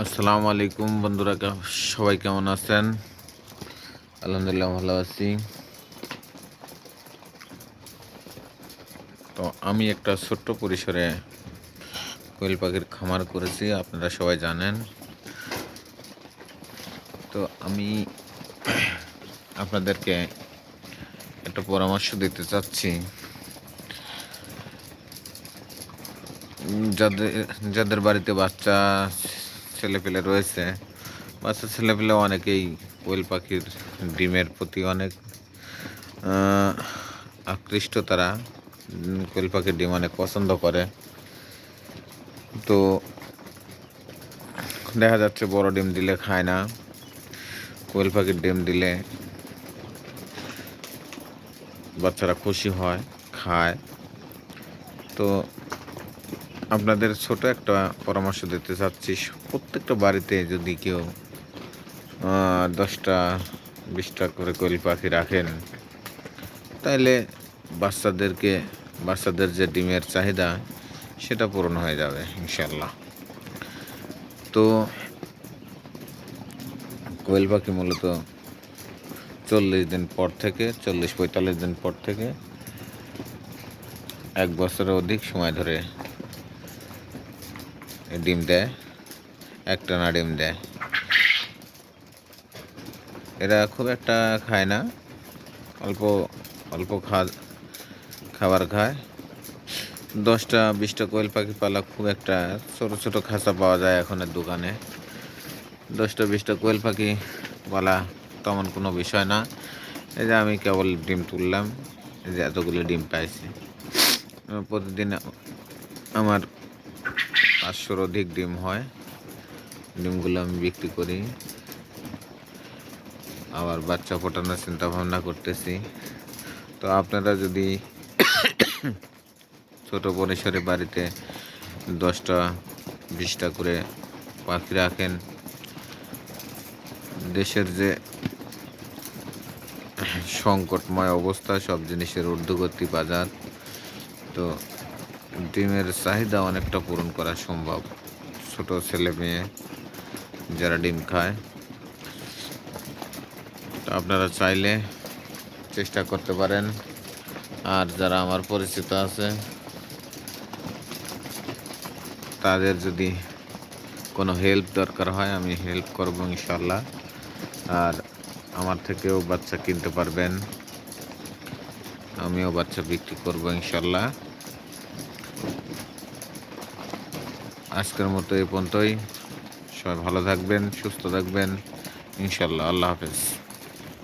আসসালামু আলাইকুম বন্ধুরা সবাই কেমন আছেন? আলহামদুলিল্লাহ ভালো আছি। তো আমি একটা ছোট্ট পরিসরে কোয়েল পাখির খামার করেছি, আপনারা সবাই জানেন। তো আমি আপনাদেরকে একটা পরামর্শ দিতে চাচ্ছি। যাদের যাদের বাড়িতে বাচ্চা ছেলেপেলে রয়েছে। বাচ্চা ছেলেপেলে অনেকেই কোয়েল পাখির ডিমের প্রতি অনেক আকৃষ্ট তারা। কোয়েল পাখির ডিম অনেক পছন্দ করে। তো দেখা যাচ্ছে বড় ডিম দিলে খায় না। কোয়েল পাখির ডিম দিলে বাচ্চারা খুশি হয়, খায়। তো আপনাদের ছোট একটা পরামর্শ দিতে চাচ্ছি। প্রত্যেকটা বাড়িতে যদি কেউ দশটা, বিশটা করে কোয়েল পাখি রাখেন তাহলে বাচ্চাদেরকে, বাচ্চাদের যে ডিমের চাহিদা, সেটা পূরণ হয়ে যাবে ইনশাল্লাহ তো কোয়েল পাখি মূলত চল্লিশ দিন পর থেকে, চল্লিশ পঁয়তাল্লিশ দিন পর থেকে এক বছরের অধিক সময় ধরে ডিম দেয়, একটা না ডিম দেয়। এরা খুব একটা খায় না, অল্প অল্প খা খাবার খায়। দশটা, বিশটা কোয়েল পাখি পালা খুব একটা ছোট ছোট খাঁচা পাওয়া যায় এখনের দোকানে। দশটা, বিশটা কোয়েল পাখি পালা তেমন কোনো বিষয় না। এই যে আমি কেবল ডিম তুললাম, এই যে এতগুলো ডিম পাইছি। প্রতিদিন আমার পাঁচশোর অধিক ডিম হয়। ডিমগুলো আমি বিক্রি করি। আবার বাচ্চা ফোটানোর চিন্তা ভাবনা করতেছি। তো আপনারা যদি ছোট পরিসরে বাড়িতে দশটা, বিশটা করে পাখি রাখেন, দেশের যে সংকটময় অবস্থা, সব জিনিসের ঊর্ধ্বগতি বাজার। তো ডিমের চাহিদা অনেকটা পূরণ করা সম্ভব। ছোট ছেলে মেয়ে যারা ডিম খায়, তো আপনারা চাইলে চেষ্টা করতে পারেন। আর যারা আমার পরিচিত আছে, তাদের যদি কোনো হেল্প দরকার হয়, আমি হেল্প করব ইনশাল্লাহ আর আমার থেকেও বাচ্চা কিনতে পারবেন। আমিও বাচ্চা বিক্রি করব ইনশাল্লাহ আজকের মতো এই পর্যন্তই। সবাই ভালো থাকবেন সুস্থ থাকবেন। ইনশাল্লাহ আল্লাহ হাফেজ।